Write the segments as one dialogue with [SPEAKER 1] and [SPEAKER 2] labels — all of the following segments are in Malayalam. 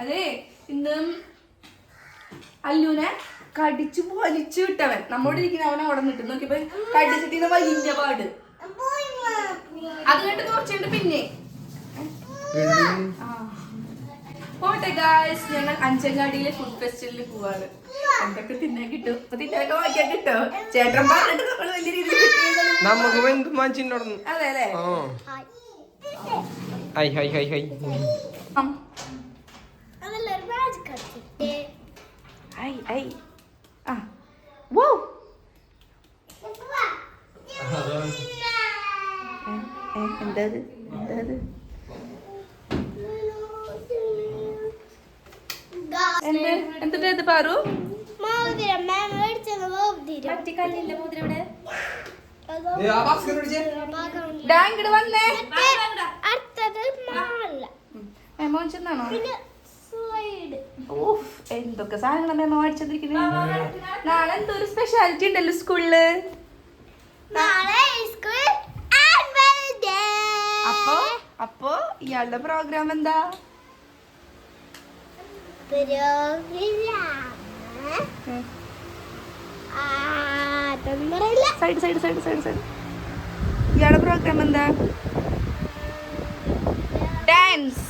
[SPEAKER 1] അതെ ഇന്ന് അല്ലുനെ കടിച്ചു വലിച്ചു വിട്ടവൻ നമ്മോട് ഇരിക്കുന്ന അവനെ അവിടെ നിട്ട് നോക്കിയപ്പോ കടിച്ചിട്ട് വലിയ പാട്. അത് കണ്ട് കുറച്ചുണ്ട് പിന്നെ. പോട്ടെ ഗായ്സ് ഞങ്ങൾ അഞ്ചങ്ങാടിയിലെ ഫുഡ് ഫെസ്റ്റിവലിൽ പോവാണ്. എന്തൊക്കെ തിന്നാൻ കിട്ടും? അപ്പൊ തിന്നാനൊക്കെ വാങ്ങിക്കാൻ കിട്ടോ? ചേട്ടൻ പറഞ്ഞിട്ട് നമ്മൾ വലിയ രീതിയിൽ അതെ അല്ലേ?
[SPEAKER 2] Hi hi hi hi.
[SPEAKER 1] ഉം. ay. Ah. Wow! എന്താ ഇത്? എന്താ ഇത്? ഇത് പാറു കല്ലിന്റെ മോതിരം ഇവിടെ ഡാ ഇങ്ങട് വന്നേ
[SPEAKER 3] അടുത്തത് മാല
[SPEAKER 1] ചെന്നാണോ ഓഫ് എന്തൊക്കെ സാധനങ്ങൾ മെമോ അടിച്ചെന്നിരിക്കുന്നത് നാളെ എന്തോ ഒരു സ്പെഷ്യാലിറ്റി ഉണ്ടല്ലോ
[SPEAKER 3] സ്കൂളിൽ
[SPEAKER 1] അപ്പോ അപ്പോ ഇയാളുടെ പ്രോഗ്രാം എന്താ? Side side side side side ഇയാളുടെ പ്രോഗ്രാം എന്താ? ഡാൻസ്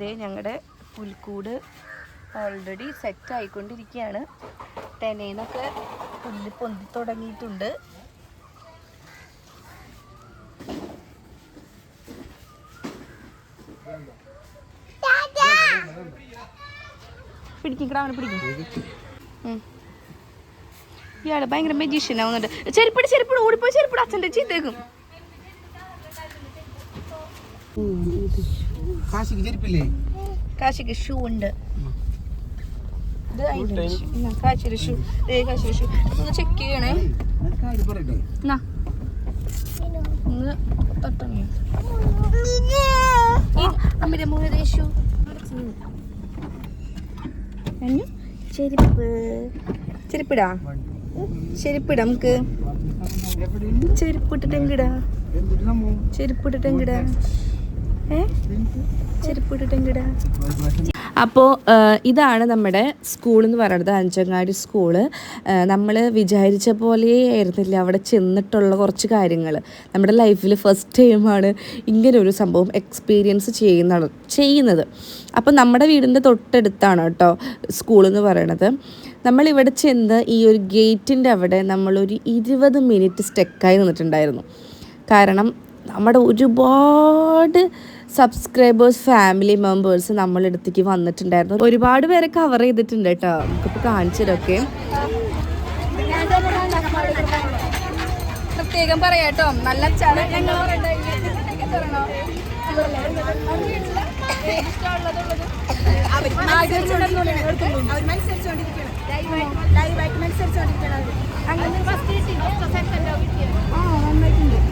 [SPEAKER 1] ഡേ ഞങ്ങളുടെ പുൽക്കൂട് ഓൾറെഡി സെറ്റ് ആയിക്കൊണ്ടിരിക്കുകയാണ് തെനേന്നൊക്കെ പുല്ല് പൊന്തി തുടങ്ങിയിട്ടുണ്ട്. പിടിക്കിക്കടാ അവനെ. ഇയാൾ ഭയങ്കര മെജീഷ്യൻ ആവുന്നുണ്ട്. ചെരുപ്പിട് ചെരുപ്പിട് ഓടിപ്പോയി ചെരുപ്പിട് അച്ഛന്റെ ചീത്തേക്കും.
[SPEAKER 2] കാശിക്ക് ചെരുപ്പില്ലേ?
[SPEAKER 1] കാശിക്ക് ഷൂ ഉണ്ട്. കാശിയുടെ ഷൂ. ഏ കാശിയുടെ ഷൂ. ഒന്ന് ചെക്ക് ചെയ്യണേ.
[SPEAKER 2] പറയട്ടെ?
[SPEAKER 1] എന്നാ ഒന്ന് തൊട്ടണേ അമ്മയുടെ മോഹത്തെ ഷൂ. കഴിഞ്ഞു ചെരുപ്പ്. ചെരുപ്പിടാ? ചെരുപ്പിടാ നമുക്ക്. ചെരുപ്പിട്ടിട്ടെങ്കിടാ. ചെരുപ്പിട്ടിട്ടെങ്കിടാ. ചെരുപ്പിട്ടിട്ടെങ്കിടാ അപ്പോൾ ഇതാണ് നമ്മുടെ സ്കൂൾ എന്ന് പറയുന്നത് അഞ്ചങ്ങാടി സ്കൂൾ. നമ്മൾ വിചാരിച്ച പോലെ ആയിരുന്നില്ല അവിടെ ചെന്നിട്ടുള്ള കുറച്ച് കാര്യങ്ങൾ നമ്മുടെ ലൈഫിൽ ഫസ്റ്റ് ടൈമാണ് ഇങ്ങനെ ഒരു സംഭവം എക്സ്പീരിയൻസ് ചെയ്യുന്ന ചെയ്യുന്നത്. അപ്പോൾ നമ്മുടെ വീടിന്റെ തൊട്ടടുത്താണ് കേട്ടോ സ്കൂൾ എന്ന് പറയണത്. നമ്മളിവിടെ ചെന്ന് ഈ ഒരു ഗേറ്റിന്റെ അവിടെ നമ്മളൊരു ഇരുപത് മിനിറ്റ് സ്റ്റെക്കായി നിന്നിട്ടുണ്ടായിരുന്നു. കാരണം നമ്മുടെ ഒരുപാട് സബ്സ്ക്രൈബേഴ്സ് ഫാമിലി മെമ്പേഴ്സ് നമ്മളെ അടുത്തേക്ക് വന്നിട്ടുണ്ടായിരുന്നു. ഒരുപാട് പേരെ കവർ ചെയ്തിട്ടുണ്ട് കേട്ടോ. നമുക്കിപ്പോൾ കാണിച്ചതൊക്കെ പ്രത്യേകം പറയാട്ടോ നല്ല ഞങ്ങൾ അങ്ങനെ ഫസ്റ്റ് കിട്ടി ഫസ്റ്റ് സെക്കൻഡോ കിട്ടിയത് ആ
[SPEAKER 4] ചിറങ്ങിന്റെ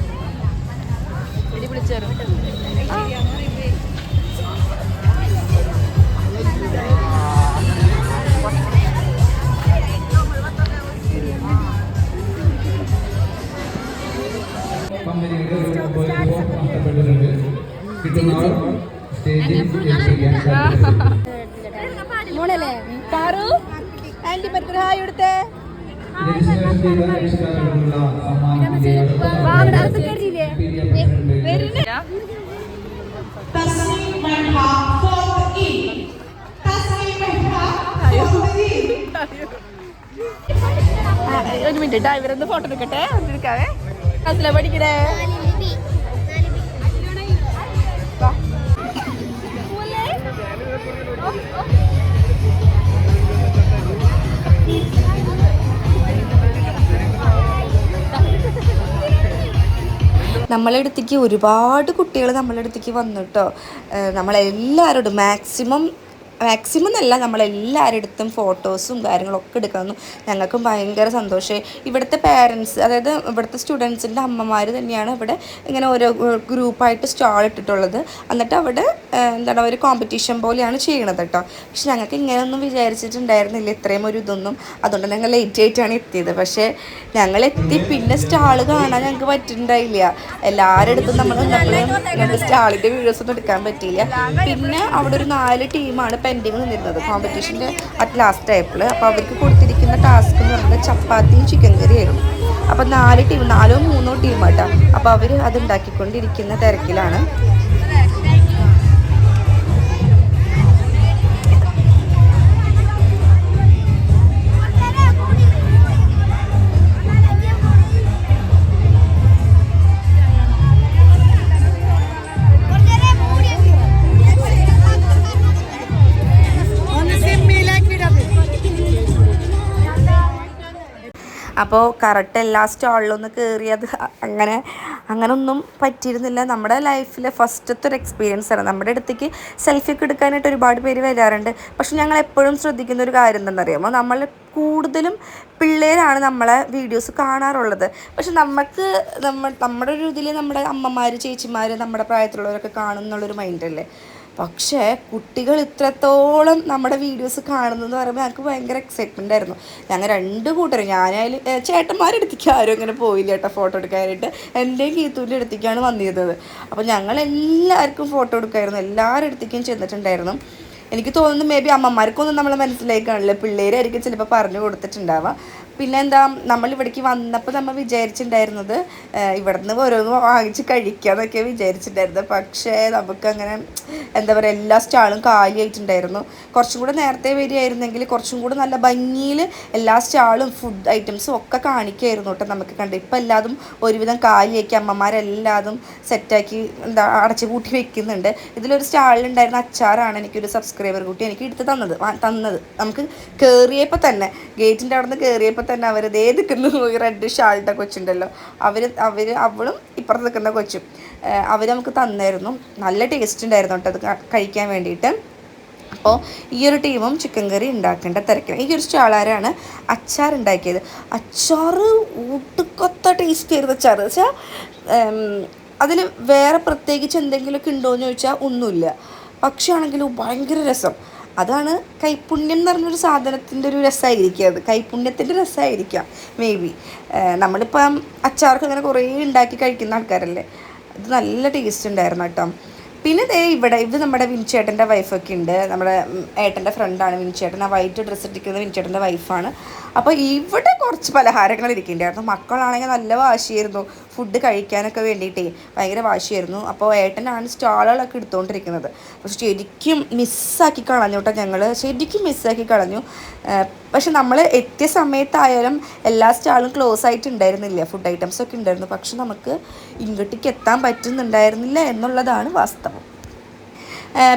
[SPEAKER 4] സാധിക്കും
[SPEAKER 1] മോളല്ലേ? പാറു ആന്റി പത്ര ഹായ് ഇവിടുത്തെ
[SPEAKER 4] രജിസ്ട്രേഷൻ ചെയ്ത ആവിഷ്കാരങ്ങളുള്ള
[SPEAKER 1] ഒരു മിനിറ്റ് ഡ്രൈവർ ഫോട്ടോ എടുക്കട്ടെ എടുക്കാവേ ക്ലാസ്സില പഠിക്കണേ Oh,
[SPEAKER 5] oh. അടുത്തേക്ക് ഒരുപാട് കുട്ടികൾ നമ്മളടുത്തേക്ക് വന്നു കേട്ടോ നമ്മളെല്ലാവരോടും മാക്സിമം മാക്സിമം എന്നല്ല നമ്മളെല്ലാവരുടെ അടുത്തും ഫോട്ടോസും കാര്യങ്ങളൊക്കെ എടുക്കാമെന്നു ഞങ്ങൾക്കും ഭയങ്കര സന്തോഷമായി ഇവിടുത്തെ പേരൻസ് അതായത് ഇവിടുത്തെ സ്റ്റുഡൻസിന്റെ അമ്മമാർ തന്നെയാണ് ഇവിടെ ഇങ്ങനെ ഓരോ ഗ്രൂപ്പായിട്ട് സ്റ്റാൾ ഇട്ടിട്ടുള്ളത്. എന്നിട്ട് അവിടെ എന്താണ് ഒരു കോമ്പറ്റീഷൻ പോലെയാണ് ചെയ്യണത് കേട്ടോ പക്ഷെ ഞങ്ങൾക്ക് ഇങ്ങനെയൊന്നും വിചാരിച്ചിട്ടുണ്ടായിരുന്നില്ല. ഇത്രയും ഒരു ഇതൊന്നും. അതുകൊണ്ട് ഞങ്ങൾ ലേറ്റ് ആയിട്ടാണ് എത്തിയത്. പക്ഷേ ഞങ്ങൾ എത്തി. പിന്നെ സ്റ്റാൾ കാണാൻ ഞങ്ങൾക്ക് പറ്റുന്നുണ്ടായില്ല എല്ലാവരുടെ അടുത്തും നമ്മൾ സ്റ്റാളിന്റെ വീഡിയോസ് ഒന്നും എടുക്കാൻ പറ്റിയില്ല. പിന്നെ അവിടെ ഒരു നാല് ടീമാണ് പെൻഡിങ് നിന്നിരുന്നത് കോമ്പറ്റീഷന്റെ അറ്റ് ലാസ്റ്റ് ആയപ്പോൾ അപ്പോൾ അവർക്ക് കൊടുത്തിരിക്കുന്ന ടാസ്ക് എന്ന് പറയുന്നത് ചപ്പാത്തിയും ചിക്കൻ കറിയായിരുന്നു അപ്പോൾ നാല് ടീം നാലോ മൂന്നോ ടീമാട്ടോ അപ്പോൾ അവർ അത് ഉണ്ടാക്കിക്കൊണ്ടിരിക്കുന്ന തിരക്കിലാണ്. അപ്പോൾ കറക്റ്റ് എല്ലാ സ്റ്റാളിലൊന്ന് കയറിയത് അങ്ങനെ അങ്ങനെ ഒന്നും പറ്റിയിരുന്നില്ല. നമ്മുടെ ലൈഫിലെ ഫസ്റ്റത്തെ ഒരു എക്സ്പീരിയൻസ് ആണ്. നമ്മുടെ അടുത്തേക്ക് സെൽഫി ഒക്കെ എടുക്കാനായിട്ട് ഒരുപാട് പേര് വരാറുണ്ട്. പക്ഷെ ഞങ്ങൾ എപ്പോഴും ശ്രദ്ധിക്കുന്ന ഒരു കാര്യം എന്താണെന്നറിയാമോ? നമ്മൾ കൂടുതലും പിള്ളേരാണ് നമ്മളെ വീഡിയോസ് കാണാറുള്ളത്. പക്ഷെ നമുക്ക് നമ്മ നമ്മുടെ ഒരു ഇതിൽ നമ്മുടെ അമ്മമാർ ചേച്ചിമാർ നമ്മുടെ പ്രായത്തിലുള്ളവരൊക്കെ കാണും എന്നുള്ളൊരു മൈൻഡല്ലേ പക്ഷേ കുട്ടികൾ ഇത്രത്തോളം നമ്മുടെ വീഡിയോസ് കാണുന്നതെന്ന് പറയുമ്പോൾ ഞങ്ങൾക്ക് ഭയങ്കര എക്സൈറ്റ്മെന്റ് ആയിരുന്നു. ഞങ്ങൾ രണ്ട് കൂട്ടരും ഞാനായാലും ചേട്ടന്മാരെടുത്തേക്ക് ആരും അങ്ങനെ പോയില്ല കേട്ടോ ഫോട്ടോ എടുക്കാനായിട്ട്. എന്റെയും കീത്തൂന്റെ അടുത്തേക്കാണ് വന്നിരുന്നത്. അപ്പോൾ ഞങ്ങൾ എല്ലാവർക്കും ഫോട്ടോ എടുക്കായിരുന്നു എല്ലാവരുടെ അടുത്തേക്കും ചെന്നിട്ടുണ്ടായിരുന്നു. എനിക്ക് തോന്നുന്നു മേ ബി അമ്മമാർക്കൊന്നും നമ്മളെ മനസ്സിലായി കാണില്ല പിള്ളേരായിരിക്കും ചിലപ്പോൾ പറഞ്ഞു കൊടുത്തിട്ടുണ്ടാവുക. പിന്നെ എന്താ നമ്മൾ ഇവിടേക്ക് വന്നപ്പോൾ നമ്മൾ വിചാരിച്ചിട്ടുണ്ടായിരുന്നത് ഇവിടുന്ന് ഓരോന്ന് വാങ്ങിച്ച് കഴിക്കാന്നൊക്കെ വിചാരിച്ചിട്ടുണ്ടായിരുന്നത് പക്ഷേ നമുക്കങ്ങനെ എന്താ പറയുക എല്ലാ സ്റ്റാളും കാലിയായിട്ടുണ്ടായിരുന്നു. കുറച്ചും കൂടെ നേരത്തെ വരികയായിരുന്നെങ്കിൽ കുറച്ചും കൂടെ നല്ല ഭംഗിയിൽ എല്ലാ സ്റ്റാളും ഫുഡ് ഐറ്റംസും ഒക്കെ കാണിക്കുമായിരുന്നു കേട്ടോ നമുക്ക് കണ്ട്. ഇപ്പം എല്ലാതും ഒരുവിധം കാലിയാക്കി അമ്മമാരെല്ലാതും സെറ്റാക്കി എന്താ അടച്ചു കൂട്ടി വെക്കുന്നുണ്ട്. ഇതിലൊരു സ്റ്റാളിലുണ്ടായിരുന്ന അച്ചാറാണ് എനിക്കൊരു സബ്സ്ക്രൈബർ കുട്ടി എനിക്ക് എടുത്ത് തന്നത് തന്നത്. നമുക്ക് കയറിയപ്പോൾ തന്നെ ഗേറ്റിന്റെ അവിടെ നിന്ന് കയറിയപ്പോൾ തന്നെ അവർ ദേ നിൽക്കുന്നു. ഈ റെഡ് ഷാളിട്ട കൊച്ചുണ്ടല്ലോ. അവർ അവർ അവളും ഇപ്പുറത്ത് നിൽക്കുന്ന കൊച്ചും. അവർ നമുക്ക് തന്നായിരുന്നു. നല്ല ടേസ്റ്റ് ഉണ്ടായിരുന്നു കേട്ടോ അത് കഴിക്കാൻ വേണ്ടിയിട്ട്. അപ്പോൾ ഈ ഒരു ടീമും ചിക്കൻ കറി ഉണ്ടാക്കേണ്ട തിരക്കിലാണ് ഈ ഒരു സ്റ്റാളാരാണ് അച്ചാർ ഉണ്ടാക്കിയത്. അച്ചാർ ഊട്ടുക്കൊത്ത ടേസ്റ്റ് ആയിരുന്നു അച്ചാർ. വെച്ചാൽ അതിൽ വേറെ പ്രത്യേകിച്ച് എന്തെങ്കിലുമൊക്കെ ഉണ്ടോയെന്ന് ചോദിച്ചാൽ ഒന്നുമില്ല. പക്ഷേ ആണെങ്കിലും ഭയങ്കര രസം. അതാണ് കൈപ്പുണ്യം എന്ന് പറഞ്ഞൊരു സാധനത്തിന്റെ ഒരു രസമായിരിക്കും അത്. കൈപ്പുണ്യത്തിന്റെ രസമായിരിക്കാം മേ ബി നമ്മളിപ്പം അച്ചാർക്ക് അങ്ങനെ കുറേ ഉണ്ടാക്കി കഴിക്കുന്ന ആൾക്കാരല്ലേ? അത് നല്ല ടേസ്റ്റ് ഉണ്ടായിരുന്നു കേട്ടോ. പിന്നെ ദേ ഇവിടെ ഇത് നമ്മുടെ വിൻചേട്ടന്റെ വൈഫൊക്കെ ഉണ്ട്. നമ്മുടെ ഏട്ടന്റെ ഫ്രണ്ടാണ് വിൻചേട്ടൻ. ആ വൈറ്റ് ഡ്രസ്സ് ഇട്ടിരിക്കുന്ന വിൻചേട്ടന്റെ വൈഫാണ് അപ്പോൾ ഇവിടെ കുറച്ച് പലഹാരങ്ങൾ ഇരിക്കുന്നുണ്ടായിരുന്നു. മക്കളാണെങ്കിൽ നല്ല വാശിയായിരുന്നു. ഫുഡ് കഴിക്കാനൊക്കെ വേണ്ടിയിട്ടേ ഭയങ്കര വാശിയായിരുന്നു. അപ്പോൾ ഏട്ടനാണ് സ്റ്റാളുകളൊക്കെ എടുത്തുകൊണ്ടിരിക്കുന്നത്. പക്ഷെ ശരിക്കും മിസ്സാക്കി കളഞ്ഞു കേട്ടോ ഞങ്ങൾ ശരിക്കും മിസ്സാക്കി കളഞ്ഞു. പക്ഷെ നമ്മൾ എത്തിയ സമയത്തായാലും എല്ലാ സ്റ്റാളും ക്ലോസ് ആയിട്ട് ഉണ്ടായിരുന്നില്ല ഫുഡ് ഐറ്റംസ് ഒക്കെ ഉണ്ടായിരുന്നു. പക്ഷെ നമുക്ക് ഇങ്ങോട്ടേക്ക് എത്താൻ പറ്റുന്നുണ്ടായിരുന്നില്ല എന്നുള്ളതാണ് വാസ്തവം.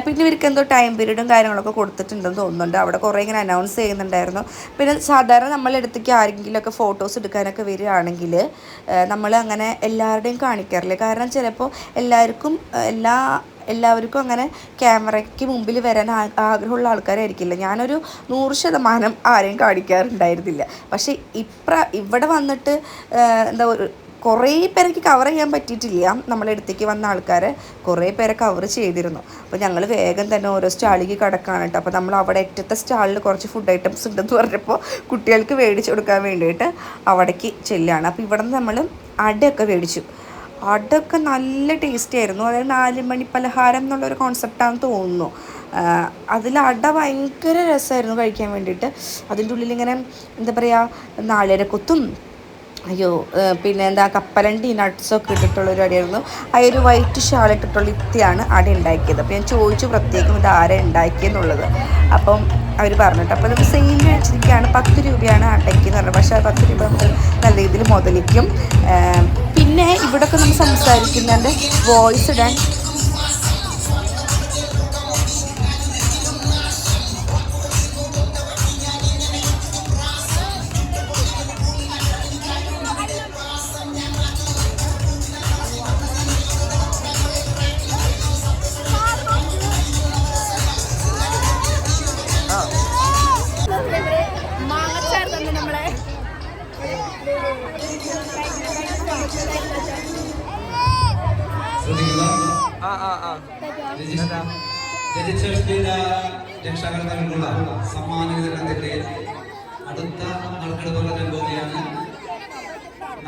[SPEAKER 5] പിന്നെ ഇവർക്ക് എന്തോ ടൈം പീരീഡും കാര്യങ്ങളൊക്കെ കൊടുത്തിട്ടുണ്ടെന്ന് തോന്നുന്നുണ്ട്. അവിടെ കുറേ ഇങ്ങനെ അനൗൺസ് ചെയ്യുന്നുണ്ടായിരുന്നു. പിന്നെ സാധാരണ നമ്മളെടുത്തേക്ക് ആരെങ്കിലുമൊക്കെ ഫോട്ടോസ് എടുക്കാനൊക്കെ വരികയാണെങ്കിൽ നമ്മൾ അങ്ങനെ എല്ലാവരുടെയും കാണിക്കാറില്ല? കാരണം ചിലപ്പോൾ എല്ലാവർക്കും എല്ലാ എല്ലാവർക്കും അങ്ങനെ ക്യാമറയ്ക്ക് മുമ്പിൽ വരാൻ ആഗ്രഹമുള്ള ആൾക്കാരായിരിക്കില്ല. ഞാനൊരു നൂറ് ശതമാനം ആരെയും കാണിക്കാറുണ്ടായിരുന്നില്ല. പക്ഷേ ഇപ്ര ഇവിടെ വന്നിട്ട് എന്താ കുറേ പേരെനിക്ക് കവർ ചെയ്യാൻ പറ്റിയിട്ടില്ല. നമ്മളെ അടുത്തേക്ക് വന്ന ആൾക്കാരെ കുറേ പേരെ കവർ ചെയ്തിരുന്നു. അപ്പോൾ ഞങ്ങൾ വേഗം തന്നെ ഓരോ സ്റ്റാളിലേക്ക് കടക്കാണ് കേട്ടോ. അപ്പോൾ നമ്മൾ അവിടെ ഏറ്റത്തെ സ്റ്റാളിൽ കുറച്ച് ഫുഡ് ഐറ്റംസ് ഉണ്ടെന്ന് പറഞ്ഞപ്പോൾ കുട്ടികൾക്ക് മേടിച്ച് കൊടുക്കാൻ വേണ്ടിയിട്ട് അവിടേക്ക് ചെല്ലുകയാണ് അപ്പോൾ ഇവിടെ നിന്ന് നമ്മൾ അടയൊക്കെ മേടിച്ചു അടയൊക്കെ നല്ല ടേസ്റ്റി ആയിരുന്നു. അതായത് നാല് മണി പലഹാരം എന്നുള്ളൊരു കോൺസെപ്റ്റാണെന്ന് തോന്നുന്നു. അതിൽ അട ഭയങ്കര രസമായിരുന്നു കഴിക്കാൻ വേണ്ടിയിട്ട്. അതിന്റെ ഉള്ളിൽ ഇങ്ങനെ എന്താ പറയുക നാളികേരക്കൊത്തും അയ്യോ പിന്നെ എന്താ കപ്പലണ്ടി നട്ട്സൊക്കെ ഇട്ടിട്ടുള്ളൊരു അടിയായിരുന്നു. ആ ഒരു വൈറ്റ് ഷാൾ ഇട്ടിട്ടുള്ള ഇത്തിയാണ് അടി ഉണ്ടാക്കിയത്. അപ്പോൾ ഞാൻ ചോദിച്ചു പ്രത്യേകം ഇത് ആരാ ഉണ്ടാക്കിയെന്നുള്ളത്. അപ്പം അവർ പറഞ്ഞിട്ട് അപ്പോൾ നമ്മൾ സെയിൽ വെച്ചിരിക്കുകയാണ്. പത്ത് രൂപയാണ് അടയ്ക്ക് എന്ന് പറഞ്ഞത് പക്ഷേ ആ പത്ത് രൂപ നമുക്ക് നല്ല രീതിയിൽ മുതലിക്കും. പിന്നെ ഇവിടെയൊക്കെ നമ്മൾ സംസാരിക്കുന്നുണ്ട് വോയിസ് ഇടാൻ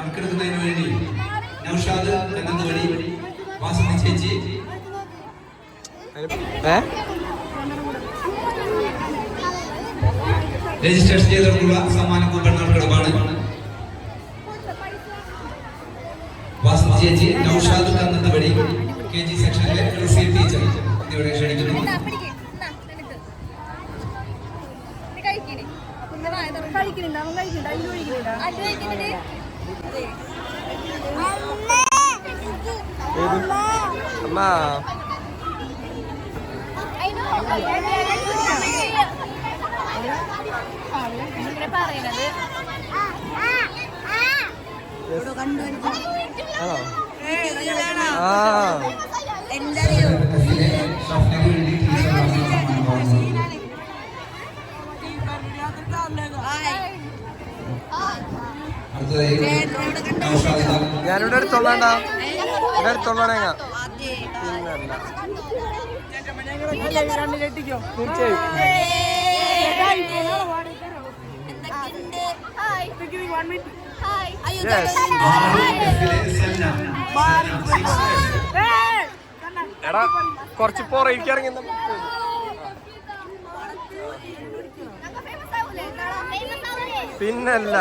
[SPEAKER 6] നറുക്കെടുക്കുന്നതിന് വേണ്ടി നൗഷാദ് കന്നന്തവടി വാസന്തി ചേച്ചി രജിസ്റ്റർ ചെയ്തവർക്കുള്ള സമ്മാന കൂപ്പൺ നറുക്കെടുപ്പാണ് വാസന്തി ചേച്ചി നൗഷാദ് കന്നന്തവടി കെ ജി സെക്ഷനിലെ റിസീവ് ടീച്ചർ എന്നിവരെ ക്ഷണിക്കുന്നു.
[SPEAKER 2] അമ്മ. ആണോ? ആ.
[SPEAKER 6] ഷഫ്നയ്ക്ക്
[SPEAKER 2] ഞാനിവിടെ അടുത്തുള്ളണ്ട ഇവിടെ Yes. എടാ കുറച്ച് പുറകിലേക്ക് പിന്നല്ല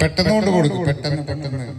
[SPEAKER 1] പെട്ടെന്ന് കൊണ്ട് കൊടുക്കും പെട്ടെന്ന് പെട്ടെന്ന്.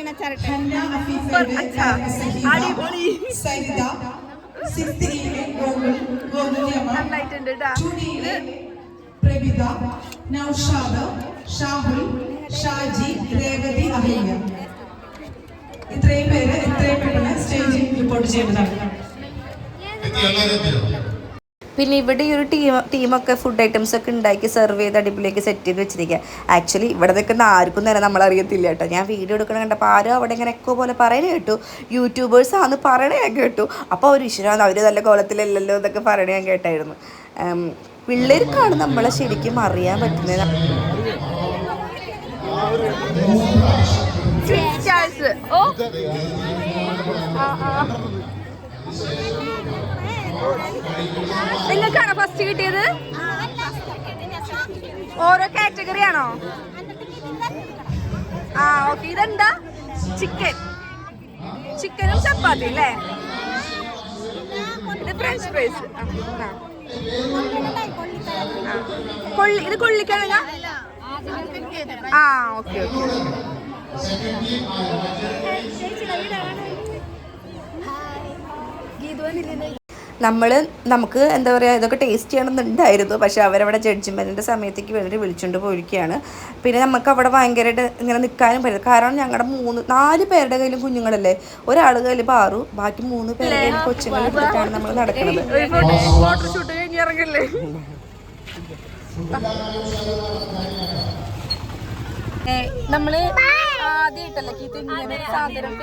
[SPEAKER 5] അച്ചാർ വേണോ അടിപൊളി
[SPEAKER 7] സരിത സിദ്ധിയിലെ ഗോകുൽ ഗോകുല്യമ്മ
[SPEAKER 5] നന്നായിട്ടുണ്ട്
[SPEAKER 7] ചുടിയിലെ പ്രവിത നൌഷാദ് ഷാഹുൽ ഷാജി രേവതി അഹല്യ ഇത്രയും പേര് എത്രയും പെട്ടെന്ന് സ്റ്റേജിൽ റിപ്പോർട്ട് ചെയ്യേണ്ടതാണ്
[SPEAKER 1] എല്ലാവരും
[SPEAKER 5] പിന്നെ ഇവിടെ ഈ ഒരു ടീം ടീമൊക്കെ ഫുഡ് ഐറ്റംസ് ഒക്കെ ഉണ്ടാക്കി സെർവ് ചെയ്ത് അടിപൊളിയൊക്കെ സെറ്റ് ചെയ്ത് വെച്ചിരിക്കുക ആക്ച്വലി ഇവിടെ നിൽക്കുന്ന ആർക്കും തന്നെ നമ്മൾ അറിയത്തില്ല കേട്ടോ. ഞാൻ വീഡിയോ എടുക്കണം കണ്ടപ്പോൾ ആരും അവിടെ ഇങ്ങനെ എക്കോ പോലെ പറയണേ കേട്ടു. യൂട്യൂബേഴ്സ് ആന്ന് പറയണേ കേട്ടു. അപ്പോൾ അവർ ഇഷ്ടമാണ് അവർ നല്ല കോലത്തിലല്ലല്ലോ എന്നൊക്കെ പറയണേ ഞാൻ കേട്ടായിരുന്നു. പിള്ളേർക്കാണ് നമ്മളെ ശരിക്കും അറിയാൻ പറ്റുന്നത് ഓ. നിങ്ങൾക്കാണോ ഫസ്റ്റ് കിട്ടിയത്? ഓരോ കാറ്റഗറി ആണോ? ആ ഓക്കെ ഇതെന്താ? ചിക്കൻ ചിക്കനും ചപ്പാത്തി അല്ലേ? ഇത് ഫ്രഞ്ച് ഫ്രൈസ് കൊള്ളി ഇത് കൊള്ളിക്കിഴങ്ങ ആ ഓക്കെ ഓക്കെ നമ്മൾ നമുക്ക് എന്താ പറയുക ഇതൊക്കെ ടേസ്റ്റ് ചെയ്യണമെന്നുണ്ടായിരുന്നു. പക്ഷേ അവരവിടെ ജഡ്ജ്മെന്റിന്റെ സമയത്തേക്ക് വേണ്ടി വിളിച്ചുകൊണ്ട് പോയിരിക്കുകയാണ് പിന്നെ നമുക്ക് അവിടെ ഭയങ്കരമായിട്ട് ഇങ്ങനെ നിൽക്കാനും പറ്റില്ല. കാരണം ഞങ്ങളുടെ മൂന്ന് നാല് പേരുടെ കയ്യിലും കുഞ്ഞുങ്ങളല്ലേ? ഒരാൾ കയ്യിൽ പാറു ബാക്കി മൂന്ന് പേരുടെ കയ്യിൽ കൊച്ചുങ്ങൾ എടുത്തിട്ടാണ് നമ്മൾ നടക്കുന്നത് നമ്മൾ ആദ്യമായിട്ടല്ലേ ലൈറ്റ് സാധനം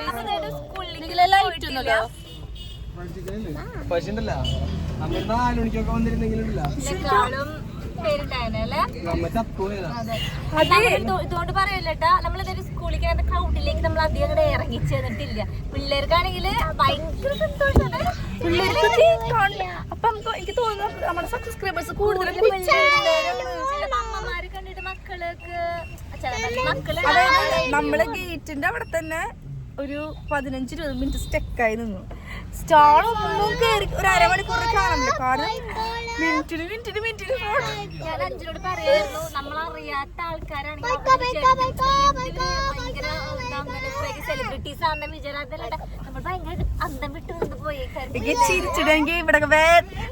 [SPEAKER 2] പക്ഷെ ഉണ്ടല്ലോ നമ്മൾ നാല് മണിക്കൊക്കെ വന്നിരുന്നെങ്കിലുണ്ടല്ല? നമ്മ ചത്തുപോയതാ
[SPEAKER 4] ഇതുകൊണ്ട് പറയല്ലേട്ടാ നമ്മളിതൊരു സ്കൂളിൽ കയറുന്ന ക്രൗഡിലേക്ക് നമ്മൾ അധികം അങ്ങോട്ട് ഇറങ്ങി ചെന്നിട്ടില്ല പിള്ളേർക്കാണെങ്കിൽ ഭയങ്കര സന്തോഷമാണ്
[SPEAKER 5] അപ്പൊ നമുക്ക് എനിക്ക് തോന്നുന്നു നമ്മുടെ സബ്സ്ക്രൈബേഴ്സ് കൂടുതലും
[SPEAKER 4] അമ്മമാര് കണ്ടിട്ട് മക്കൾക്ക്
[SPEAKER 5] നമ്മൾ ഗേറ്റിന്റെ അവിടെ തന്നെ ഒരു പതിനഞ്ച് ഇരുപത് മിനിറ്റ് സ്റ്റെക്കായി നിന്നു. സ്റ്റാൾ ഒന്നും കയറി ഒരു അരമണിക്കൂറിൽ കാണാനില്ല കാരണം മിനിറ്റിന് മിനിറ്റിന് മിനിറ്റിന് ഫോട്ടോ
[SPEAKER 4] ഞാൻ അഞ്ചിനോട് പറയായിരുന്നു ആൾക്കാരാണെങ്കിൽ സെലിബ്രിറ്റീസ് ആണെന്ന് നമ്മൾ ഭയങ്കര അന്തം വിട്ട് നിന്ന് പോയി
[SPEAKER 5] ചിരിച്ചിട്ടെങ്കിൽ ഇവിടെ വേ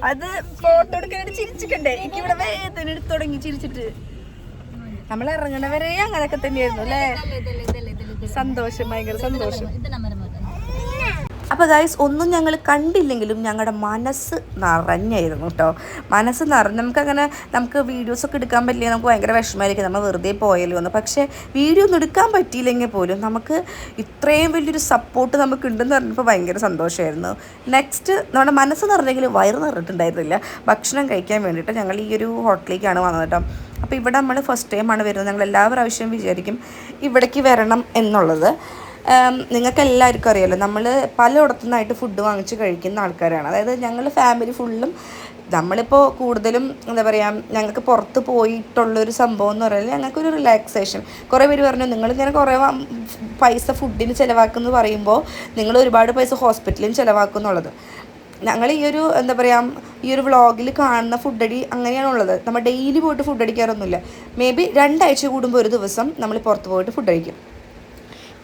[SPEAKER 5] അത് ഫോട്ടോ എടുക്കാനായിട്ട് ചിരിച്ചിട്ടുണ്ടേ എനിക്ക് ഇവിടെ വേദന എടുത്ത് തുടങ്ങി ചിരിച്ചിട്ട് നമ്മൾ ഇറങ്ങണവരെ അങ്ങനെയൊക്കെ തന്നെയായിരുന്നു അല്ലേ സന്തോഷം ഭയങ്കര സന്തോഷം അപ്പോൾ ഗൈസ് ഒന്നും ഞങ്ങൾ കണ്ടില്ലെങ്കിലും ഞങ്ങളുടെ മനസ്സ് നിറഞ്ഞായിരുന്നു കേട്ടോ മനസ്സ് നിറഞ്ഞ് നമുക്കങ്ങനെ നമുക്ക് വീഡിയോസൊക്കെ എടുക്കാൻ പറ്റില്ല നമുക്ക് ഭയങ്കര വിഷമമായിരിക്കും. നമ്മൾ വെറുതെ പോയല്ലോ എന്ന്. പക്ഷേ വീഡിയോ ഒന്നും എടുക്കാൻ പറ്റിയില്ലെങ്കിൽ പോലും നമുക്ക് ഇത്രയും വലിയൊരു സപ്പോർട്ട് നമുക്ക് ഉണ്ടെന്ന് പറഞ്ഞപ്പോൾ ഭയങ്കര സന്തോഷമായിരുന്നു. നെക്സ്റ്റ് നമ്മുടെ മനസ്സ് നിറഞ്ഞെങ്കിലും വയറ് നിറഞ്ഞിട്ടുണ്ടായിരുന്നില്ല. ഭക്ഷണം കഴിക്കാൻ വേണ്ടിയിട്ട് ഞങ്ങൾ ഈ ഒരു ഹോട്ടലിലേക്കാണ് വന്നത് കേട്ടോ അപ്പോൾ ഇവിടെ നമ്മൾ ഫസ്റ്റ് ടൈമാണ് വരുന്നത്. ഞങ്ങൾ എല്ലാ പ്രാവശ്യവും വിചാരിക്കും ഇവിടേക്ക് വരണം എന്നുള്ളത്. നിങ്ങൾക്ക് എല്ലാവർക്കും അറിയാലോ നമ്മൾ പലയിടത്തു നിന്നായിട്ട് ഫുഡ് വാങ്ങിച്ച് കഴിക്കുന്ന ആൾക്കാരാണ്. അതായത് ഞങ്ങൾ ഫാമിലി ഫുള്ളും നമ്മളിപ്പോൾ കൂടുതലും എന്താ പറയുക ഞങ്ങൾക്ക് പുറത്ത് പോയിട്ടുള്ളൊരു സംഭവം എന്ന് പറയുന്നത് ഞങ്ങൾക്കൊരു റിലാക്സേഷൻ കുറേ പേര് പറഞ്ഞു നിങ്ങളിങ്ങനെ കുറേ പൈസ ഫുഡിന് ചിലവാക്കുന്നു പറയുമ്പോൾ നിങ്ങൾ ഒരുപാട് പൈസ ഹോസ്പിറ്റലിൽ ചിലവാക്കും എന്നുള്ളത് ഞങ്ങൾ ഈ ഒരു എന്താ പറയുക ഈ ഒരു വ്ളോഗിൽ കാണുന്ന ഫുഡടി അങ്ങനെയാണുള്ളത് നമ്മൾ ഡെയിലി പോയിട്ട് ഫുഡ് അടിക്കാറൊന്നുമില്ല. മേ ബി രണ്ടാഴ്ച കൂടുമ്പോൾ ഒരു ദിവസം നമ്മൾ പുറത്ത് പോയിട്ട് ഫുഡ് അടിക്കും.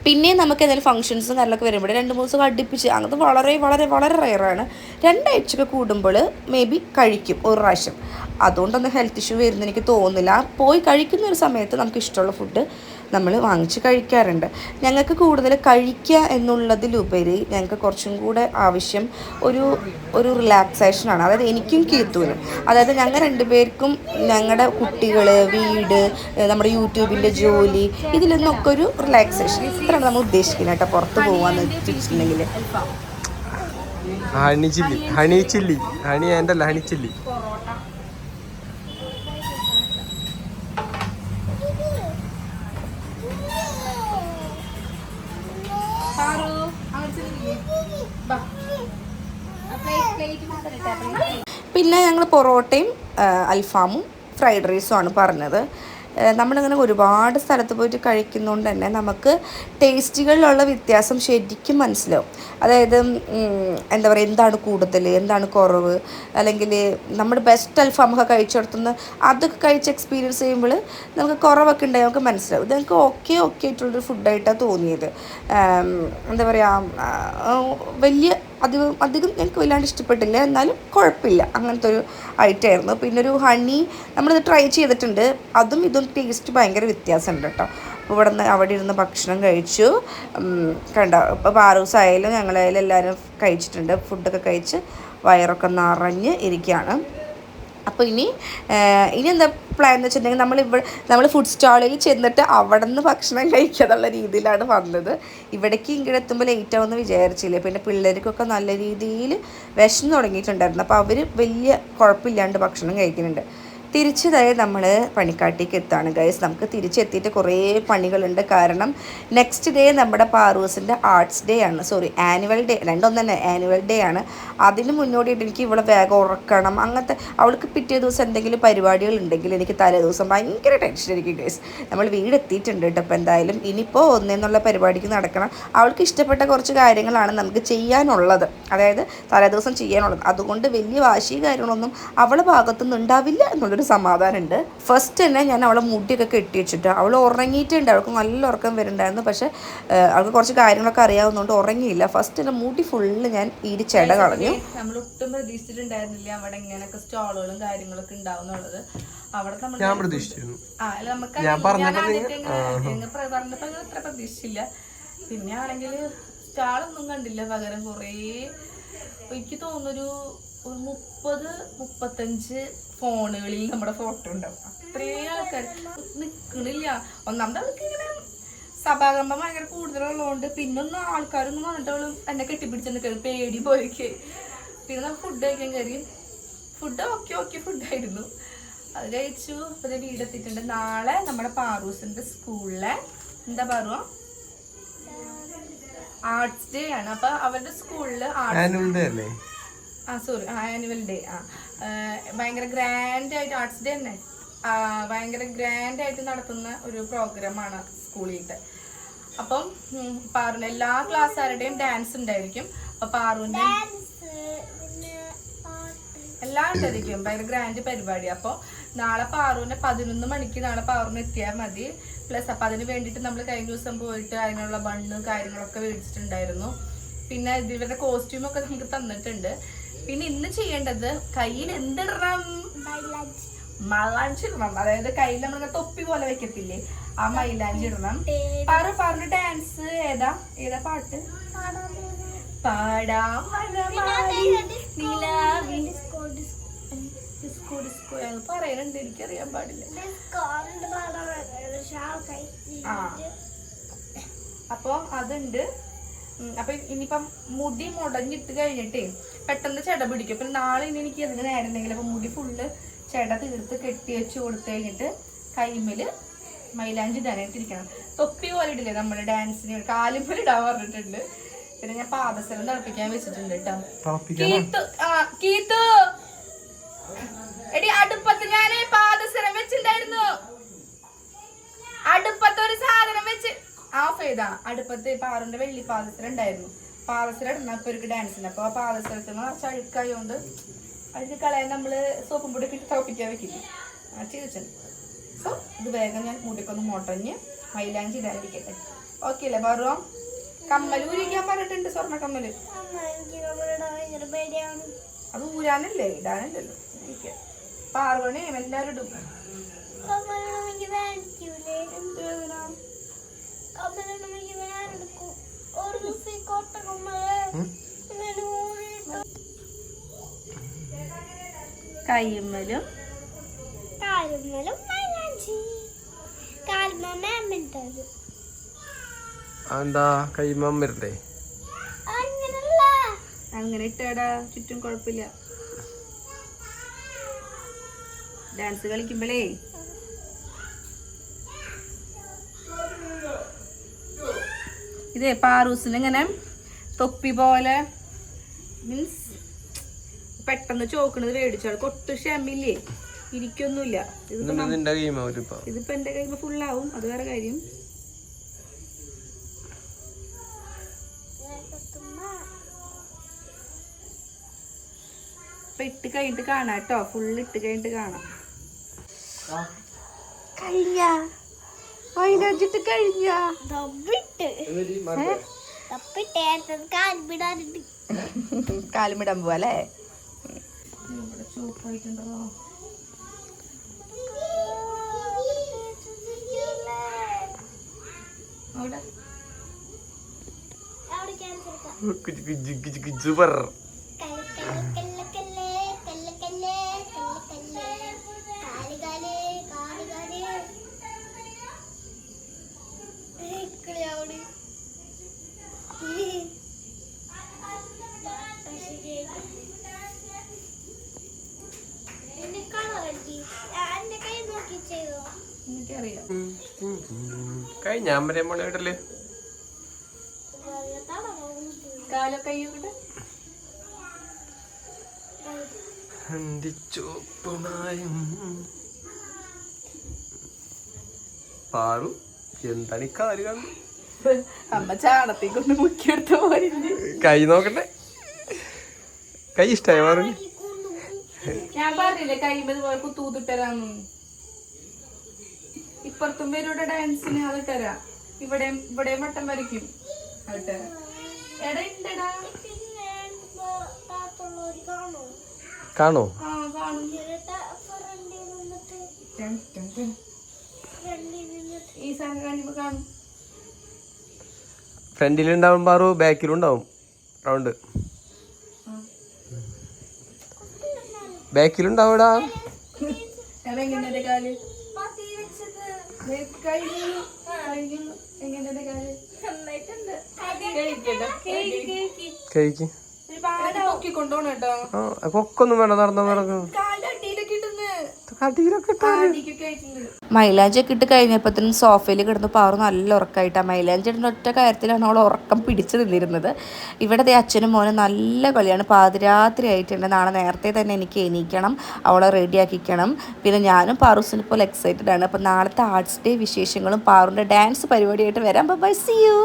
[SPEAKER 5] പിന്നെ നമുക്ക് എന്തെങ്കിലും ഫംഗ്ഷൻസും കാര്യങ്ങളൊക്കെ വരുമ്പോൾ രണ്ട് മൂന്ന് ദിവസം അടുപ്പിച്ച് അങ്ങനത്തെ വളരെ വളരെ വളരെ റയറാണ് രണ്ടാഴ്ചയൊക്കെ കൂടുമ്പോൾ മേ ബി കഴിക്കും ഒരു പ്രാവശ്യം. അതുകൊണ്ടൊന്നും ഹെൽത്ത് ഇഷ്യൂ വരുന്ന എനിക്ക് തോന്നുന്നില്ല. പോയി കഴിക്കുന്ന ഒരു സമയത്ത് നമുക്ക് ഇഷ്ടമുള്ള ഫുഡ് നമ്മൾ വാങ്ങിച്ച് കഴിക്കാറുണ്ട്. ഞങ്ങൾക്ക് കൂടുതൽ കഴിക്കുക എന്നുള്ളതിലുപരി ഞങ്ങൾക്ക് കുറച്ചും കൂടെ ആവശ്യം ഒരു ഒരു റിലാക്സേഷനാണ് അതായത് എനിക്കും കീത്തൂനും അതായത് ഞങ്ങൾ രണ്ടുപേർക്കും ഞങ്ങളുടെ കുട്ടികൾ വീട് നമ്മുടെ യൂട്യൂബിന്റെ ജോലി ഇതിൽ നിന്നൊക്കെ ഒരു റിലാക്സേഷൻ ഇത്രയാണ് നമ്മൾ ഉദ്ദേശിക്കുന്നത് കേട്ടോ. പുറത്ത് പോകാന്ന് വെച്ചിട്ടുണ്ടെങ്കിൽ
[SPEAKER 2] honey chilli honey chilli honey എന്റെ ഹണി ചില്ലി.
[SPEAKER 5] പൊറോട്ടയും അൽഫാമും ഫ്രൈഡ് റൈസും ആണ് പറഞ്ഞത്. നമ്മളിങ്ങനെ ഒരുപാട് സ്ഥലത്ത് പോയിട്ട് കഴിക്കുന്നതുകൊണ്ട് തന്നെ നമുക്ക് ടേസ്റ്റുകളിലുള്ള വ്യത്യാസം ശരിക്കും മനസ്സിലാവും. അതായത് എന്താ പറയുക എന്താണ് കൂടുതൽ എന്താണ് കുറവ് അല്ലെങ്കിൽ നമ്മുടെ ബെസ്റ്റ് അൽഫാമൊക്കെ കഴിച്ചിടത്തുനിന്ന് അതൊക്കെ കഴിച്ച് എക്സ്പീരിയൻസ് ചെയ്യുമ്പോൾ നമുക്ക് കുറവൊക്കെ ഉണ്ടായി നമുക്ക് മനസ്സിലാവും. ഇത് നമുക്ക് ഓക്കെ ഓക്കെ ആയിട്ടുള്ളൊരു ഫുഡായിട്ടാണ് തോന്നിയത്. എന്താ പറയുക വലിയ അധികം അധികം എനിക്ക് വല്ലാണ്ട് ഇഷ്ടപ്പെട്ടില്ല. എന്നാലും കുഴപ്പമില്ല. അങ്ങനത്തെ ഒരു ഐറ്റം ആയിരുന്നു. പിന്നെ ഒരു ഹണി നമ്മളിത് ട്രൈ ചെയ്തിട്ടുണ്ട്. അതും ഇതും ടേസ്റ്റ് ഭയങ്കര വ്യത്യാസമുണ്ട് കേട്ടോ. അപ്പോൾ ഇവിടെ നിന്ന് അവിടെ ഇരുന്ന് ഭക്ഷണം കഴിച്ചു. കണ്ടോ? ഇപ്പോൾ പാറൂസായാലും ഞങ്ങളായാലും എല്ലാവരും കഴിച്ചിട്ടുണ്ട്. ഫുഡൊക്കെ കഴിച്ച് വയറൊക്കെ നിറഞ്ഞ് ഇരിക്കുകയാണ്. അപ്പോൾ ഇനി ഇനി എന്താ പ്ലാൻ എന്ന് വെച്ചിട്ടുണ്ടെങ്കിൽ നമ്മൾ ഇവിടെ നമ്മൾ ഫുഡ് സ്റ്റാളിൽ ചെന്നിട്ട് അവിടെ നിന്ന് ഭക്ഷണം കഴിക്കുക എന്നുള്ള രീതിയിലാണ് വന്നത്. ഇവിടേക്ക് ഇങ്ങോട്ട് എത്തുമ്പോൾ ലേറ്റ് ആവുമെന്ന് വിചാരിച്ചില്ല. പിന്നെ പിള്ളേർക്കൊക്കെ നല്ല രീതിയിൽ വിശന്ന് തുടങ്ങിയിട്ടുണ്ടായിരുന്നു. അപ്പോൾ അവർ വലിയ കുഴപ്പമില്ലാണ്ട് ഭക്ഷണം കഴിക്കുന്നുണ്ട്. തിരിച്ചതായി നമ്മൾ പണിക്കാട്ടിക്ക് എത്താണ് ഗൈസ് നമുക്ക് തിരിച്ചെത്തിയിട്ട് കുറേ പണികളുണ്ട്. കാരണം നെക്സ്റ്റ് ഡേ നമ്മുടെ പാറൂസിന്റെ ആർട്സ് ഡേ ആണ്. സോറി ആനുവൽ ഡേ രണ്ടും തന്നെ ആനുവൽ ഡേ ആണ്. അതിന് മുന്നോടിയായിട്ട് എനിക്ക് ഇവിടെ വേഗം ഉറക്കണം. അങ്ങനത്തെ അവൾക്ക് പിറ്റേ ദിവസം എന്തെങ്കിലും പരിപാടികൾ ഉണ്ടെങ്കിൽ എനിക്ക് തലേ ദിവസം ഭയങ്കര ടെൻഷൻ ആയിരിക്കും ഗൈസ് നമ്മൾ വീട് എത്തിയിട്ടുണ്ട് കേട്ടോ അപ്പോൾ എന്തായാലും. ഇനിയിപ്പോൾ ഒന്നേന്നുള്ള പരിപാടിക്ക് നടക്കണം. അവൾക്ക് ഇഷ്ടപ്പെട്ട കുറച്ച് കാര്യങ്ങളാണ് നമുക്ക് ചെയ്യാനുള്ളത്. അതായത് തലേ ദിവസം ചെയ്യാനുള്ളത്. അതുകൊണ്ട് വലിയ വാശി കാര്യങ്ങളൊന്നും അവളെ ഭാഗത്തുനിന്ന് ഉണ്ടാവില്ല എന്നുള്ളൊരു
[SPEAKER 1] ഒരു സമാധാനമുണ്ട്. ഫസ്റ്റ് തന്നെ ഞാൻ അവളെ മുടിയൊക്കെ കെട്ടി വെച്ചിട്ട് അവൾ ഉറങ്ങിയിട്ടുണ്ട്. അവൾക്ക് നല്ല ഉറക്കം വരുന്നുണ്ടായിരുന്നു. പക്ഷെ അവൾക്ക് കുറച്ച് കാര്യങ്ങളൊക്കെ അറിയാവുന്നതുകൊണ്ട് ഉറങ്ങിയില്ല. ഫസ്റ്റ് തന്നെ മുടി ഫുള്ള് ഞാൻ ഈ ചെട കളഞ്ഞു. നമ്മൾ ഒട്ടും പ്രതീക്ഷിച്ചിട്ടുണ്ടായിരുന്നില്ല അവിടെ ഇങ്ങനെയൊക്കെ സ്റ്റോളുകളും കാര്യങ്ങളൊക്കെ ഉണ്ടാവുന്നുള്ളത്. അവിടെ നമ്മൾ
[SPEAKER 3] ഞാൻ പ്രതീക്ഷിച്ചിരുന്നു.
[SPEAKER 1] ആ അല്ല നമുക്ക്
[SPEAKER 3] ഞാൻ പറഞ്ഞപ്പോ
[SPEAKER 1] ആദ്യമൊക്കെ ഇങ്ങനെ ഇങ്ങനെ പ്ര- പറഞ്ഞപ്പോ ഇങ്ങനെ അത്ര പ്രതീക്ഷിച്ചില്ല. പിന്നെ ആണെങ്കിൽ സ്റ്റാളൊന്നും കണ്ടില്ല. പകരം കുറേ എനിക്ക് തോന്നുന്നൊരു ഒരു മുപ്പത് മുപ്പത്തഞ്ച് ഫോണുകളിൽ നമ്മുടെ ഫോട്ടോ ഉണ്ടാവും. അത്രയും ആൾക്കാർ നിക്കണില്ല. ഒന്നാമത് ഇങ്ങനെ സഭാകമ്പം ഭയങ്കര കൂടുതലുള്ളതുകൊണ്ട് പിന്നൊന്നും ആൾക്കാരൊന്നും വന്നിട്ടവളും എന്നെ കെട്ടിപ്പിടിച്ച് നിൽക്കുന്നത് പേടി പോയിക്ക്. പിന്നെ നമുക്ക് ഫുഡ് കഴിക്കാൻ കയറി. ഫുഡ് ഓക്കെ ഓക്കെ ഫുഡായിരുന്നു അത് കഴിച്ചു. അപ്പം ദേ വീടെത്തിയിട്ടുണ്ട് നാളെ നമ്മുടെ പാറൂസിന്റെ സ്കൂളിലെ എന്താ പറയുക ആർട്സ് ഡേ ആണ്. അപ്പൊ അവരുടെ സ്കൂളിൽ ആർട്സ്
[SPEAKER 3] ഡേ അല്ലേ?
[SPEAKER 1] ആ സോറി ആനുവൽ ഡേ ആ. ഭയങ്കര ഗ്രാൻഡ് ആയിട്ട് ആർട്സ് ഡേ തന്നെ ഭയങ്കര ഗ്രാൻഡ് ആയിട്ട് നടത്തുന്ന ഒരു പ്രോഗ്രാമാണ് സ്കൂളിലത്തെ. അപ്പം പാറുവിന്റെ എല്ലാ ക്ലാസ്സുകാരുടെയും ഡാൻസ് ഉണ്ടായിരിക്കും. അപ്പം പാറുവിന്റെ എല്ലാം ഉണ്ടായിരിക്കും. ഭയങ്കര ഗ്രാൻഡ് പരിപാടി. അപ്പോൾ നാളെ പാറുവിനെ പതിനൊന്ന് മണിക്ക് നാളെ പാറുവിന് എത്തിയാൽ മതി. പ്ലസ് അപ്പം അതിന് വേണ്ടിയിട്ട് നമ്മൾ കഴിഞ്ഞ ദിവസം പോയിട്ട് അതിനുള്ള ബണ്ണ് കാര്യങ്ങളൊക്കെ മേടിച്ചിട്ടുണ്ടായിരുന്നു. പിന്നെ ഇവരുടെ കോസ്റ്റ്യൂമൊക്കെ നമുക്ക് തന്നിട്ടുണ്ട്. പിന്നെ ഇന്ന് ചെയ്യേണ്ടത് കയ്യിൽ എന്തിടണം?
[SPEAKER 2] മൈലാഞ്ചി.
[SPEAKER 1] ഇടണം. അതായത് കയ്യിൽ നമ്മൾ തൊപ്പി പോലെ വെക്കത്തില്ലേ? ആ മൈലാഞ്ചി ഇടണം. പറ പാറിന്റെ ഡാൻസ് ഏതാ? ഏതാ പാട്ട്? പാടാം
[SPEAKER 2] ഡിസ്കോ ഡിസ്കോ
[SPEAKER 1] പറയുന്നുണ്ട്. എനിക്കറിയാൻ പാടില്ല.
[SPEAKER 2] അപ്പൊ
[SPEAKER 1] ആ. അതുണ്ട്. അപ്പൊ ഇനിയിപ്പം മുടി മുടഞ്ഞിട്ട് കഴിഞ്ഞിട്ടേ പെട്ടെന്ന് ചെട പിടിക്കും. പിന്നെ നാളെ ഇനി എനിക്ക് അതിന് നേരുന്നെങ്കിൽ അപ്പൊ മുടി ഫുള്ള് ചെട തീർത്ത് കെട്ടി വെച്ച് കൊടുത്തു കഴിഞ്ഞിട്ട് കൈമേൽ മൈലാഞ്ചി ഇടാനായിട്ടിരിക്കണം തൊപ്പി പോലെ ഇടില്ലേ നമ്മുടെ ഡാൻസിന് കാലുമ്പൽ ഇടാൻ പറഞ്ഞിട്ടുണ്ട്. പിന്നെ ഞാൻ പാദസരം തിളപ്പിക്കാൻ വെച്ചിട്ടുണ്ട് കേട്ടോ
[SPEAKER 3] പാപ്പിക്കാനാ
[SPEAKER 1] കീത്തു ആ കീത്തു! എടി അടുപ്പത്ത് ഞാൻ പാദസരം വെച്ചിട്ടുണ്ടായിരുന്നു അടുപ്പത്തൊരു സാധനം വെച്ച് ഓഫ് ചെയ്താ അടുപ്പത്ത് പാറിന്റെ വെള്ളി പാദസരം ഉണ്ടായിരുന്നു. പാദസരം ഇടണം അപ്പൊ ഒരു ഡാൻസിന് അപ്പൊ ആ പാദസരത്തിന് കുറച്ച് അഴുക്കായതുകൊണ്ട് അഴുക്ക് കളയാൻ നമ്മൾ സോപ്പും പൊടി ഇട്ട് തിളപ്പിക്കാൻ വെക്കില്ലേ? ആ സോ ഇത് വേഗം ഞാൻ മുടിക്കൊന്ന് മൊട്ടഞ്ഞ് മൈലാഞ്ചി ഇടാതിരിക്കട്ടെ ഓക്കെ അല്ലേ പറോ കമ്മൽ ഊരിക്കാൻ പറഞ്ഞിട്ടുണ്ട്
[SPEAKER 2] സ്വർണ പേടിയാണ്
[SPEAKER 1] അത് ഊരാനല്ലേ? ഇരിക്കാം. പാർവണയും എല്ലാവരും ഇടും. കയ്യുമ്മലും
[SPEAKER 2] കാലുമ്മലും
[SPEAKER 3] എന്താ വരണ്ടേ?
[SPEAKER 1] അങ്ങനെ ഇട്ടാടാ. ചുറ്റും കുഴപ്പമില്ല. ഡാൻസ് കളിക്കുമ്പോഴേ ഇതേ പാറൂസിന് ഇങ്ങനെ തൊപ്പി പോലെ മീൻസ് പെട്ടെന്ന് ചോക്കണത് മേടിച്ചാൽ ഒട്ടും ക്ഷമില്ലേ ഇരിക്കൊന്നുമില്ല. ഇതിപ്പോ
[SPEAKER 3] കൈമ
[SPEAKER 1] എന്റെ കയ്യിൽ ഫുള്ളാവും അത് വേറെ കാര്യം. ഇപ്പൊ ഇട്ട് കഴിഞ്ഞിട്ട് കാണാം കേട്ടോ. ഫുള്ള് ഇട്ട് കഴിഞ്ഞിട്ട് കാണാം. കഴിഞ്ഞ വൈകിട്ട് കഴിഞ്ഞ. കാലുമിടാൻ പോവാ അല്ലേ? ഇവിടെ ചൂപ്പായിട്ടുണ്ടോ അവിടെ?
[SPEAKER 2] അവിടെ ക്യാൻസർ
[SPEAKER 3] സൂപ്പർ
[SPEAKER 1] എനിക്കറിയാം.
[SPEAKER 3] കഴിഞ്ഞ
[SPEAKER 1] കാലൊക്കെ
[SPEAKER 3] പാറു എന്താണ് ഈ കാൽ കാണുന്നത്
[SPEAKER 1] അമ്മ ചാണത്തി കൊണ്ട് മുക്കിയെടുത്ത
[SPEAKER 3] കൈ നോക്കട്ടെ. കൈ ഇഷ്ടമായി പാറു?
[SPEAKER 5] ഞാൻ പറഞ്ഞില്ലേ കൈമ്പത് പോലെ കുത്തൂത്തിട്ടരാന്ന് ഇപ്പുറത്തും പേരുടെ ഡാൻസിന് അത് തരാം. ഇവിടെ ഇവിടെ വട്ടം വരയ്ക്കും. അത് തരാം. എടാ ഉണ്ടെടാ
[SPEAKER 3] പിന്നെ കാണോ.
[SPEAKER 5] ഈ സാധനം
[SPEAKER 2] ഫ്രണ്ടിലുണ്ടാവും പാറു ബാക്കിലുണ്ടാവും. റൗണ്ട് ബാക്കിലുണ്ടാവൂടാ.
[SPEAKER 5] എടാ എങ്ങനെ കാൽ ദേ കഴിഞ്ഞു കഴിഞ്ഞു എങ്ങനെ കാൽ കഴിക്കട്ടെ
[SPEAKER 2] കഴിക്ക്
[SPEAKER 5] കൊണ്ടുപോകണം കേട്ടോ.
[SPEAKER 2] ആ കൊക്കൊന്നും വേണ്ട നടന്നു കടിയിലൊക്കെ
[SPEAKER 5] മൈലാഞ്ചി ഒക്കെ ഇട്ട് കഴിഞ്ഞപ്പോഴത്തേനും സോഫയിൽ കിടന്ന് പാറു നല്ല ഉറക്കമായിട്ടാണ് മൈലാഞ്ചി ഇടുന്ന ഒറ്റ കാര്യത്തിലാണ് അവൾ ഉറക്കം പിടിച്ചു നിന്നിരുന്നത്. ഇവിടെ ദേ അച്ഛനും മോനും നല്ല കളിയാണ്. പാതിരാത്രി ആയിട്ടുണ്ട് നാളെ നേരത്തെ തന്നെ എനിക്ക് എണീക്കണം അവളെ റെഡിയാക്കിക്കണം പിന്നെ ഞാനും പാറൂസിനെ പോലെ എക്സൈറ്റഡ് ആണ്. അപ്പം നാളത്തെ ആർട്സ് ഡേ വിശേഷങ്ങളും പാറുന്റെ ഡാൻസ് പരിപാടിയായിട്ട് വരാം. By C U